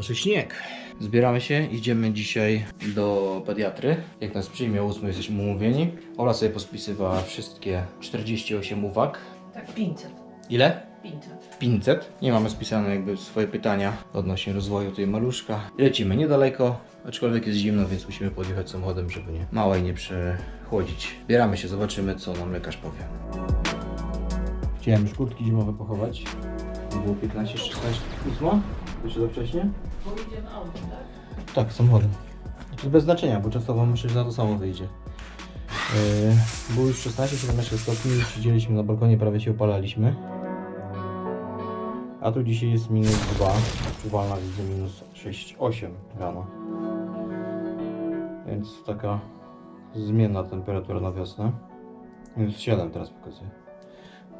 Się śnieg. Zbieramy się, idziemy dzisiaj do pediatry. Jak nas przyjmie o 8 jesteśmy umówieni. Ola sobie pospisywała wszystkie 48 uwag. Tak, 500. Ile? 500. 500. Nie mamy spisane jakby swoje pytania odnośnie rozwoju tej maluszka. Lecimy niedaleko, aczkolwiek jest zimno, więc musimy podjechać samochodem, żeby nie małej nie przechłodzić. Bieramy się, zobaczymy co nam lekarz powie. Chciałem już kurtki zimowe pochować. Było 15, 16, 8? Jeszcze za wcześnie? Bo idziemy autem, tak? Tak, samochodem. To bez znaczenia, bo czasowo myślę, że na to samo wyjdzie. Yy, było już 16-17 stopni, już siedzieliśmy na balkonie, prawie się opalaliśmy. A tu dzisiaj jest minus 2, odczuwalna widzę minus 6-8 rano. Więc taka zmienna temperatura na wiosnę. Minus 7 teraz pokazuję.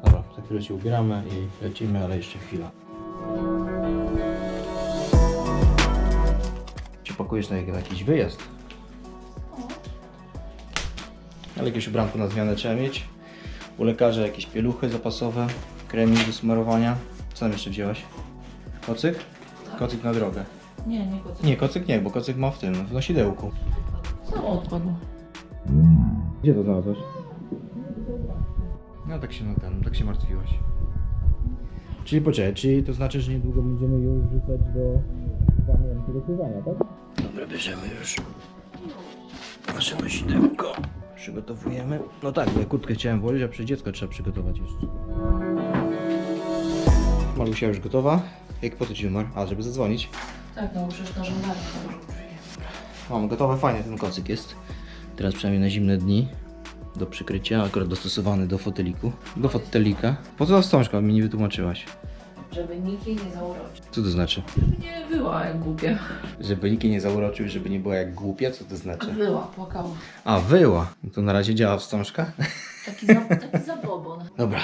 Dobra, za chwilę się ubieramy i lecimy, ale jeszcze chwila. Pakujesz na, jak- na jakiś wyjazd? Ale jakieś ubranko na zmianę trzeba mieć. U lekarza jakieś pieluchy zapasowe, kremik do smarowania. Co tam jeszcze wzięłaś? Kocyk? Kocyk na drogę. Nie, nie kocyk. Nie, kocyk nie, bo kocyk ma w tym, w nosidełku. Samo odpadło. Gdzie to znalazłeś? No tak się, no, ten, tak się martwiłaś. Czyli poczekaj, czyli to znaczy, że niedługo będziemy już wrzucać do pamięci do pływania, tak? Dobra, bierzemy już nasze nosidełko. Przygotowujemy. No tak, bo ja kurtkę chciałem włożyć, a przy dziecko trzeba przygotować jeszcze. Malusia już gotowa. Jak po co ci numer? A, żeby zadzwonić. Tak, no przecież na żądanie. Mam gotowe, fajnie ten kocyk jest. Teraz przynajmniej na zimne dni. Do przykrycia, akurat dostosowany do foteliku. Do fotelika. Po co ta wstążka mi nie wytłumaczyłaś? Żeby nikt jej nie zauroczył. Co to znaczy? Żeby nie wyła jak głupia. Żeby nikt jej nie zauroczył, i żeby nie była jak głupia? Co to znaczy? Wyła, płakała. A, wyła. No To na razie działa wstążka? Taki, za, taki zabobon. Dobra.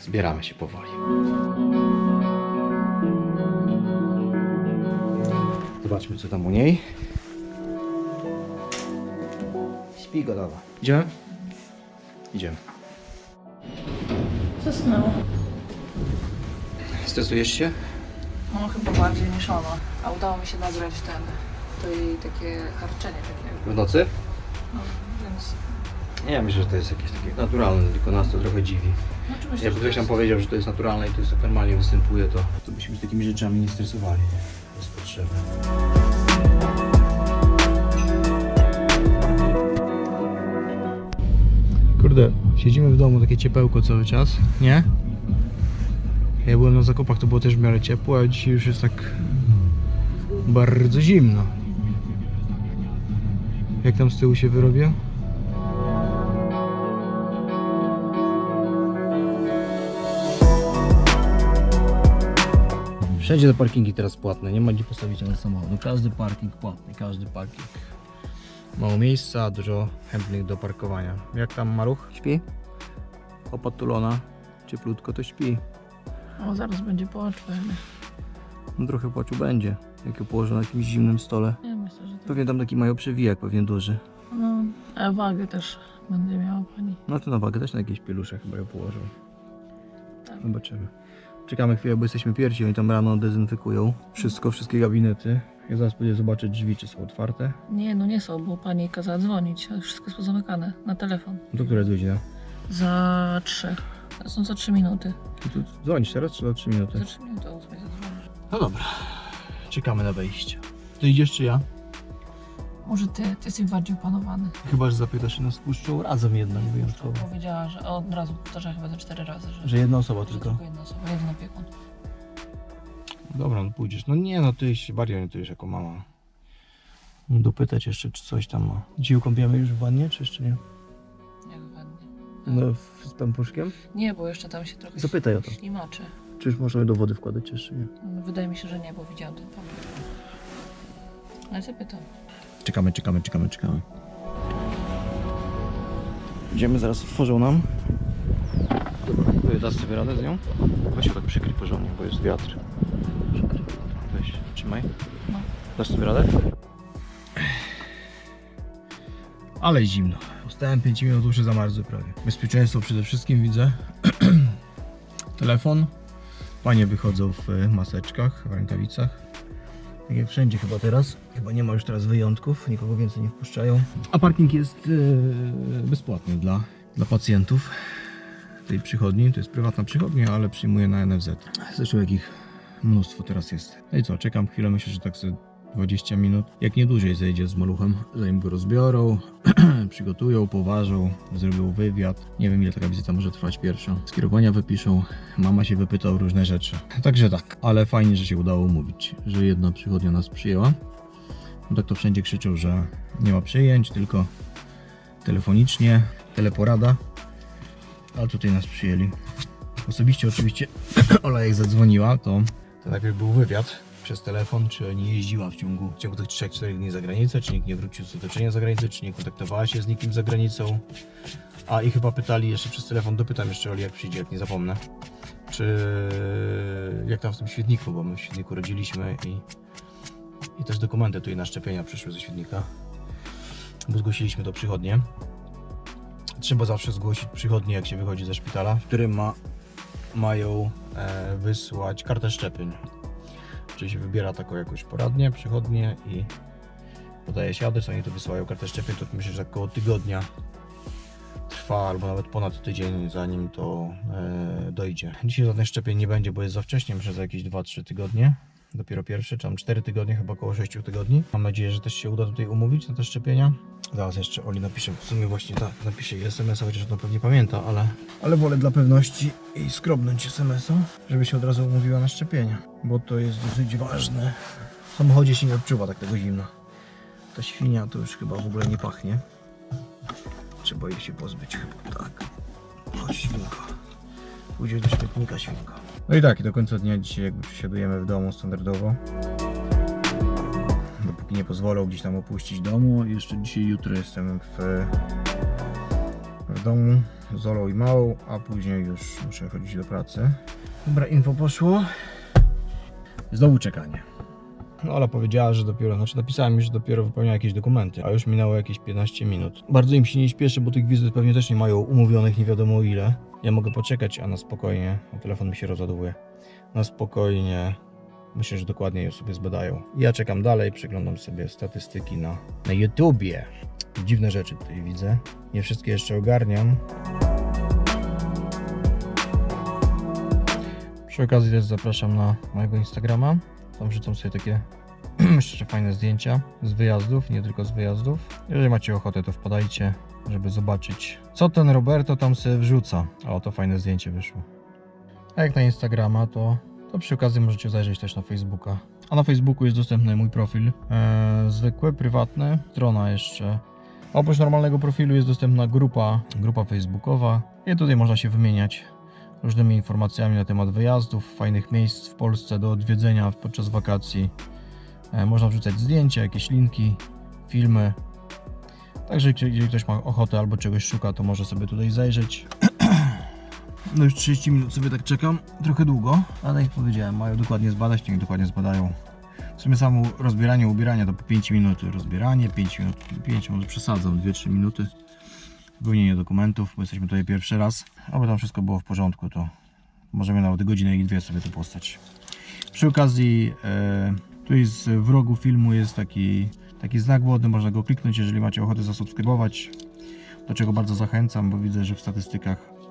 Zbieramy się powoli. Zobaczmy co tam u niej. Śpi gotowa. Idziemy? Idziemy. Zasnęło. Stresujesz się? No chyba bardziej niż ona. A udało mi się nagrać ten, to jej takie harczenie takie. W nocy? No, więc... Nie, myślę, że to jest jakieś takie naturalne, tylko nas to trochę dziwi. No, czy Jakby ktoś to nam jest- powiedział, że to jest naturalne i to jest tak normalnie występuje, to, to byśmy się takimi rzeczami nie stresowali. Bez potrzeby. Kurde, siedzimy w domu, takie ciepełko cały czas, nie? Ja byłem na zakupach, to było też w miarę ciepło, a dzisiaj już jest tak bardzo zimno. Jak tam z tyłu się wyrobię? Wszędzie te parkingi teraz płatne, nie ma gdzie postawić na samochodu. Każdy parking płatny, każdy parking. Mało miejsca, dużo chętnych do parkowania. Jak tam Maruch? Śpi? Opatulona, cieplutko to śpi. O, zaraz będzie płacz pewnie. No trochę płaczu będzie, jak ją położę na jakimś zimnym stole. Nie, myślę, że to... Pewnie tam taki mają przewijak, pewnie duży. No, a wagę też będzie miała pani. No to na wagę też na jakieś pielusze chyba ją położą. Tak. Zobaczymy. Czekamy chwilę, bo jesteśmy pierwsi, oni tam rano dezynfekują wszystko, wszystkie gabinety. Ja zaraz pójdę zobaczyć drzwi, czy są otwarte. Nie, no nie są, bo pani kazała dzwonić, ale wszystko jest pozamykane na telefon. Do której godzina? Za trzy. To są za trzy minuty. I tu dzwonisz teraz, czy za 3 minuty? Za trzy minuty o ósmej zadzwonisz. No dobra. Czekamy na wejście. Ty idziesz czy ja? Może ty, ty jesteś bardziej opanowany. Chyba, że zapytasz, czy nas puszczą razem jednak wyjątkowo. Powiedziała, że od razu powtarza chyba za cztery razy, że, Że jedna osoba że tylko. tylko jedna osoba, jeden opiekun. Dobra, no pójdziesz. No nie, no ty się bardziej orientujesz jako mama. Dopytać jeszcze, czy coś tam ma. Dzisiaj kąpiemy już w wannie, czy jeszcze nie? No, w- z pampuszkiem? Nie, bo jeszcze tam się trochę Zapytaj o to. ślimaczy. Czy już możemy do wody wkładać, jeszcze nie? No, Wydaje mi się, że nie, bo widziałam ten papier. Ale zapytam. Czekamy, czekamy, czekamy, czekamy. Idziemy, zaraz otworzą nam. Dobra, dasz sobie radę z nią? Weź ją tak przykryj porządnie, bo jest wiatr. Weź, trzymaj. No. Dasz sobie radę? Ale zimno. Postałem 5 minut, uszy zamarzły prawie. Bezpieczeństwo przede wszystkim widzę. Telefon. Panie wychodzą w e, maseczkach, w rękawicach. Tak jak wszędzie chyba teraz. Chyba nie ma już teraz wyjątków, nikogo więcej nie wpuszczają. A parking jest e, bezpłatny dla, dla pacjentów tej przychodni. To jest prywatna przychodnia, ale przyjmuje na NFZ. Zresztą jakich mnóstwo teraz jest. No i co, czekam chwilę, myślę, że tak sobie 20 minut. Jak nie dłużej zejdzie z maluchem, zanim go rozbiorą, przygotują, poważą, zrobią wywiad. Nie wiem ile taka wizyta może trwać pierwsza. Skierowania wypiszą, mama się wypyta o różne rzeczy. Także tak, ale fajnie, że się udało umówić, że jedna przychodnia nas przyjęła. No tak to wszędzie krzyczą, że nie ma przyjęć, tylko telefonicznie, teleporada. A tutaj nas przyjęli. Osobiście oczywiście Ola jak zadzwoniła, to, to najpierw był wywiad przez telefon, czy nie jeździła w ciągu, w ciągu tych 3-4 dni za granicę, czy nikt nie wrócił z otoczenia za granicę, czy nie kontaktowała się z nikim za granicą. A i chyba pytali jeszcze przez telefon, dopytam jeszcze Oli jak przyjdzie, jak nie zapomnę. Czy jak tam w tym świetniku, bo my w świetniku rodziliśmy i, i też dokumenty tutaj na szczepienia przyszły ze świetnika. Bo zgłosiliśmy to przychodnie. Trzeba zawsze zgłosić przychodnie, jak się wychodzi ze szpitala, w którym ma, mają e, wysłać kartę szczepień. Czyli się wybiera taką jakąś poradnię, przychodnię i podaje się adres, oni to wysyłają kartę szczepień, to myślę, że około tygodnia trwa, albo nawet ponad tydzień, zanim to e, dojdzie. Dzisiaj żadnych szczepień nie będzie, bo jest za wcześnie, za jakieś 2-3 tygodnie. Dopiero pierwsze, czy tam 4 tygodnie, chyba około 6 tygodni. Mam nadzieję, że też się uda tutaj umówić na te szczepienia. Zaraz jeszcze Oli napiszę, w sumie właśnie tak, napiszę SMS-a, chociaż ona pewnie pamięta, ale... Ale wolę dla pewności i skrobnąć SMS-a, żeby się od razu umówiła na szczepienia, bo to jest dosyć ważne. W samochodzie się nie odczuwa tak tego zimna. Ta świnia to już chyba w ogóle nie pachnie. Trzeba jej się pozbyć chyba, tak. Chodź świnko. Pójdziesz do śmietnika świnko. No i tak, i do końca dnia dzisiaj jakby przesiadujemy w domu standardowo. Dopóki nie pozwolą gdzieś tam opuścić domu. Jeszcze dzisiaj, jutro jestem w, w domu z Olą i Małą, a później już muszę chodzić do pracy. Dobra, info poszło. Znowu czekanie. No Ola powiedziała, że dopiero, znaczy napisałem już, że dopiero wypełnia jakieś dokumenty, a już minęło jakieś 15 minut. Bardzo im się nie śpieszy, bo tych wizyt pewnie też nie mają umówionych nie wiadomo ile. Ja mogę poczekać, a na spokojnie, a telefon mi się rozładowuje. Na spokojnie, myślę, że dokładnie je sobie zbadają. Ja czekam dalej, przeglądam sobie statystyki na, na YouTubie. Dziwne rzeczy tutaj widzę. Nie wszystkie jeszcze ogarniam. Przy okazji też zapraszam na mojego Instagrama. Tam wrzucam sobie takie że fajne zdjęcia z wyjazdów, nie tylko z wyjazdów. Jeżeli macie ochotę, to wpadajcie, żeby zobaczyć, co ten Roberto tam sobie wrzuca. O, to fajne zdjęcie wyszło. A jak na Instagrama, to, to przy okazji możecie zajrzeć też na Facebooka. A na Facebooku jest dostępny mój profil, e, zwykły, prywatny, strona jeszcze. Oprócz normalnego profilu jest dostępna grupa, grupa facebookowa i tutaj można się wymieniać różnymi informacjami na temat wyjazdów, fajnych miejsc w Polsce do odwiedzenia podczas wakacji. E, Można wrzucać zdjęcia, jakieś linki, filmy. Także jeżeli ktoś ma ochotę albo czegoś szuka, to może sobie tutaj zajrzeć. No już 30 minut sobie tak czekam, trochę długo, ale jak powiedziałem, mają dokładnie zbadać, niech dokładnie zbadają. W sumie samo rozbieranie, ubieranie to po 5 minut rozbieranie, 5 minut, 5 może przesadzam, 2-3 minuty. Wypełnienie dokumentów, bo jesteśmy tutaj pierwszy raz. Aby tam wszystko było w porządku, to możemy nawet godzinę i dwie sobie tu postać. Przy okazji, e, tu jest w rogu filmu jest taki, taki znak wodny, można go kliknąć, jeżeli macie ochotę zasubskrybować. Do czego bardzo zachęcam, bo widzę, że w statystykach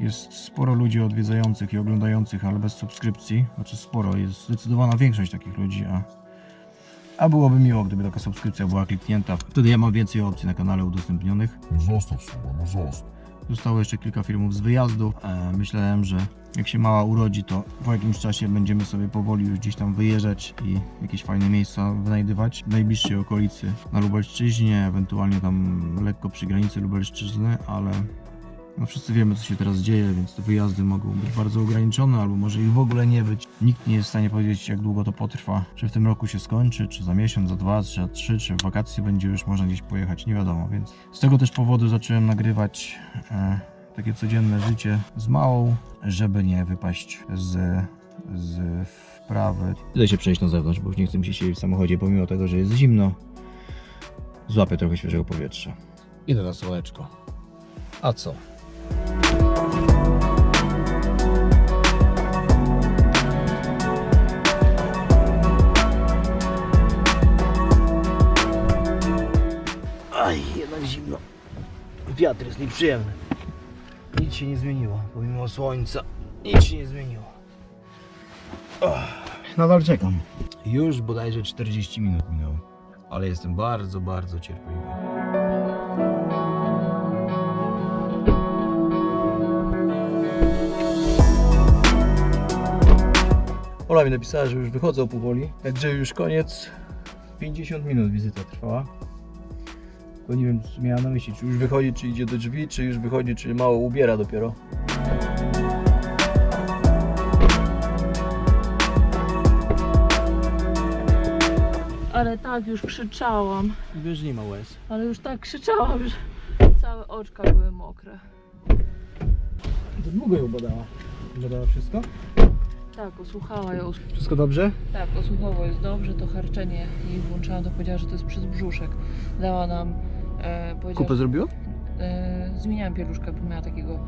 jest sporo ludzi odwiedzających i oglądających, ale bez subskrypcji. Znaczy sporo, jest zdecydowana większość takich ludzi, a, a byłoby miło, gdyby taka subskrypcja była kliknięta. Wtedy ja mam więcej opcji na kanale udostępnionych. Zostaw suba, no zostaw. Zostało jeszcze kilka filmów z wyjazdów. E, myślałem, że jak się mała urodzi, to po jakimś czasie będziemy sobie powoli już gdzieś tam wyjeżdżać i jakieś fajne miejsca wynajdywać w najbliższej okolicy na Lubelszczyźnie, ewentualnie tam lekko przy granicy Lubelszczyzny, ale no wszyscy wiemy, co się teraz dzieje, więc te wyjazdy mogą być bardzo ograniczone, albo może ich w ogóle nie być. Nikt nie jest w stanie powiedzieć, jak długo to potrwa. Czy w tym roku się skończy, czy za miesiąc, za dwa, czy za trzy, czy w wakacje będzie już można gdzieś pojechać, nie wiadomo. Więc z tego też powodu zacząłem nagrywać e, takie codzienne życie z małą, żeby nie wypaść z, z wprawy. Idę się przejść na zewnątrz, bo już nie chcę mi się siedzieć w samochodzie, pomimo tego, że jest zimno. Złapię trochę świeżego powietrza. Idę na słoneczko. A co? Wiatr jest nieprzyjemny. Nic się nie zmieniło, pomimo słońca. Nic się nie zmieniło. Nadal czekam. Już bodajże 40 minut minęło. Ale jestem bardzo, bardzo cierpliwy. Ola mi napisała, że już wychodzą powoli, także już koniec. 50 minut wizyta trwała. Tylko nie wiem, co miała na myśli, czy już wychodzi, czy idzie do drzwi, czy już wychodzi, czy mało ubiera dopiero. Ale tak już krzyczałam. Wiesz, nie ma łez. Ale już tak krzyczałam, że całe oczka były mokre. To długo ją badała. Badała wszystko? Tak, osłuchała ją. Wszystko dobrze? Tak, osłuchowo jest dobrze, to harczenie jej włączałam, to powiedziała, że to jest przez brzuszek. Dała nam, e, powiedziała, Kupę zrobiło? e, zmieniałam pieluszkę, bo miała takiego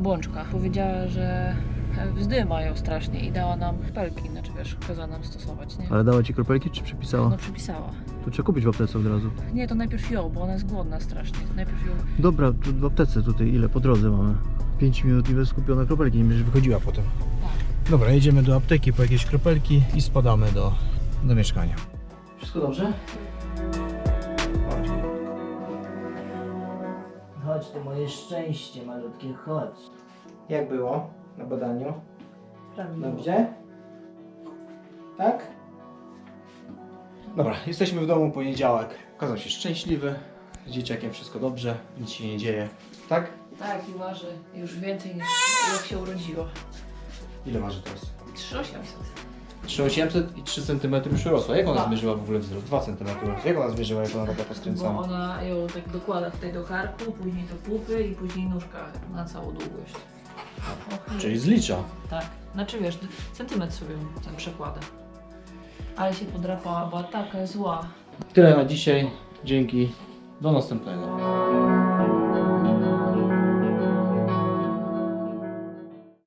błączka. Powiedziała, że e, wzdy mają strasznie i dała nam pelki, znaczy wiesz, kazała nam stosować, nie? Ale dała ci kropelki, czy przepisała? No przypisała. To trzeba kupić w aptece od razu. Nie, to najpierw ją, bo ona jest głodna strasznie. Najpierw ją Dobra, tu w aptece tutaj ile po drodze mamy? 5 minut i bez skupione kropelki, nie będziesz wychodziła potem. Dobra, jedziemy do apteki po jakieś kropelki i spadamy do, do mieszkania. Wszystko dobrze? Chodź, to moje szczęście malutkie, chodź. Jak było na badaniu? Dobrze? Tak? Dobra, jesteśmy w domu poniedziałek. Okazał się szczęśliwy. Z dzieciakiem wszystko dobrze, nic się nie dzieje. Tak? Tak, i waży już więcej niż jak się urodziła. Ile waży teraz? 3800. 3800 i 3 cm już urosła. Jak ona zmierzyła w ogóle wzrost? 2 cm. Jak ona zmierzyła, jak ona taka Bo poskręcona? ona ją tak dokłada tutaj do karku, później do pupy i później nóżka na całą długość. Czyli zlicza. Tak. Znaczy wiesz, centymetr sobie ten przekłada. Ale się podrapała, była taka zła. Tyle na dzisiaj. Dzięki. Do następnego.